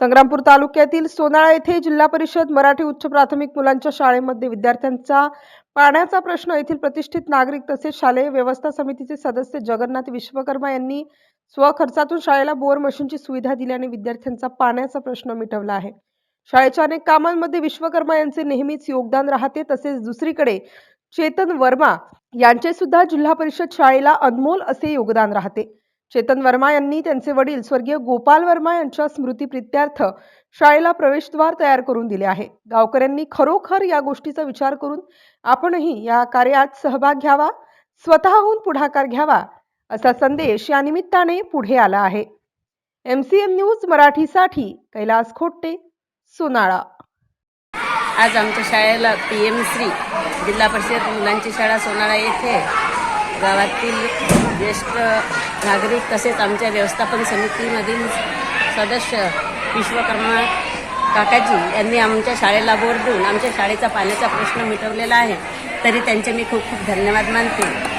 संग्रामपूर तालुक्यातील सोनाळा येथे जिल्हा परिषद मराठी उच्च प्राथमिक मुलांच्या शाळेमध्ये विद्यार्थ्यांचा पाण्याचा प्रश्न येथील प्रतिष्ठित नागरिक तसेच शालेय व्यवस्था समितीचे सदस्य जगन्नाथ विश्वकर्मा यांनी स्वखर्चातून शाळेला बोर मशीनची सुविधा दिल्याने विद्यार्थ्यांचा पाण्याचा प्रश्न मिटवला आहे. शाळेच्या अनेक कामांमध्ये विश्वकर्मा यांचे नेहमीच योगदान राहते. तसेच दुसरीकडे चेतन वर्मा यांचे सुद्धा जिल्हा परिषद शाळेला अनमोल असे योगदान राहते. चेतन वर्मा यांनी त्यांचे वडील स्वर्गीय गोपाल वर्मा यांच्या स्मृतीप्रित्यर्थ शाळेला प्रवेशद्वार तयार करून दिले आहे. गावकऱ्यांनी खरोखर या गोष्टीचा विचार करून आपणही या कार्यात सहभाग घ्यावा स्वतःहून पुढाकार घ्यावा असा संदेश या निमित्ताने पुढे आला आहे. एम सी एम न्यूज मराठीसाठी कैलास खोट्टे सोनाळा. आज आमच्या शाळेला पी एम श्री जिल्हा परिषद मुलांची शाळा सोनाळा येथे गावातील ज्येष्ठ नागरिक तसेच आमच्या व्यवस्थापन समितीमधील सदस्य विश्वकर्मा काकाजी यांनी आमच्या शाळेला बोर देऊन आमच्या शाळेचा पाण्याचा प्रश्न मिटवलेला आहे. तरी त्यांचे मी खूप खूप धन्यवाद मानते.